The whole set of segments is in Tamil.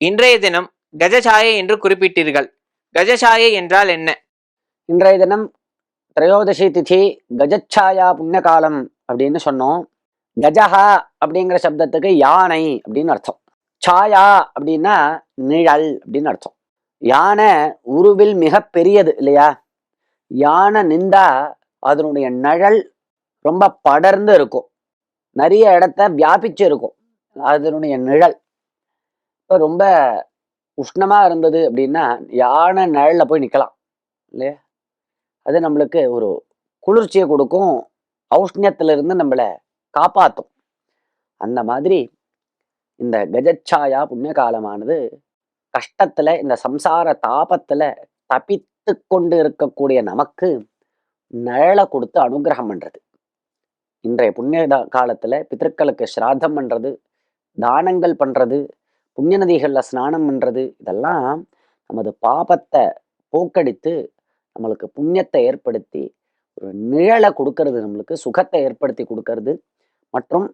இன்றைய தினம் கஜசாயை என்று குறிப்பிட்டீர்கள். கஜசாயை என்றால் என்ன? இன்றைய தினம் திரையோதசி திதி கஜச்சாயா புண்ணியகாலம் அப்படின்னு சொன்னோம். கஜஹா அப்படிங்கிற சப்தத்துக்கு யானை அப்படின்னு அர்த்தம். சாயா அப்படின்னா நிழல் அப்படின்னு அர்த்தம். யானை உருவில் மிக பெரியது இல்லையா? யானை நின்றா அதனுடைய நிழல் ரொம்ப படர்ந்து இருக்கும். நிறைய இடத்த வியாபிச்சு இருக்கும் அதனுடைய நிழல். இப்போ ரொம்ப உஷ்ணமாக இருந்தது அப்படின்னா யானை நிழலில் போய் நிற்கலாம் இல்லையா? அது நம்மளுக்கு ஒரு குளிர்ச்சியை கொடுக்கும் ஔஷ்ணியத்திலிருந்து நம்மளை காப்பாற்றும் அந்த மாதிரி இந்த கஜச்சாயா புண்ணிய காலமானது கஷ்டத்தில் இந்த சம்சார தாபத்தில் தப்பித்து கொண்டு இருக்கக்கூடிய நமக்கு நிழலை கொடுத்து அனுகிரகம் பண்ணுறது இன்றைய புண்ணிய காலத்தில் காலத்துல ஸ்ராத்தம் சிராதம் தானங்கள் பண்ணுறது புண்ணிய நதிகளில் ஸ்நானம் பண்ணுறது இதெல்லாம் நமது பாபத்தை போக்கடித்து நம்மளுக்கு புண்ணியத்தை ஏற்படுத்தி ஒரு நிழலை கொடுக்கறது நம்மளுக்கு சுகத்தை ஏற்படுத்தி கொடுக்கறது. மற்றும்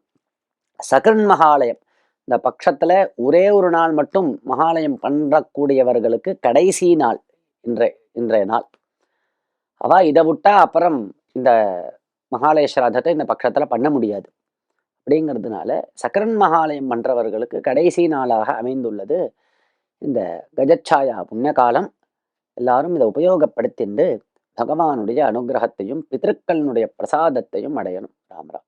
சகன் மகாலயம் இந்த பட்சத்தில் ஒரே ஒரு நாள் மட்டும் மகாலயம் பண்ணக்கூடியவர்களுக்கு கடைசி நாள் இன்றைய இன்றைய நாள். அவா இதை விட்டா அப்புறம் இந்த மகாலய இந்த பட்சத்தில் பண்ண முடியாது. அப்படிங்கிறதுனால சக்கரன் மகாலயம் பண்றவர்களுக்கு கடைசி நாளாக அமைந்துள்ளது இந்த கஜச்சாயா புண்ணிய காலம் எல்லாரும் இதை உபயோகப்படுத்திண்டு பகவானுடைய அனுகிரகத்தையும் பிதற்களினுடைய பிரசாதத்தையும் அடையணும். ராமரா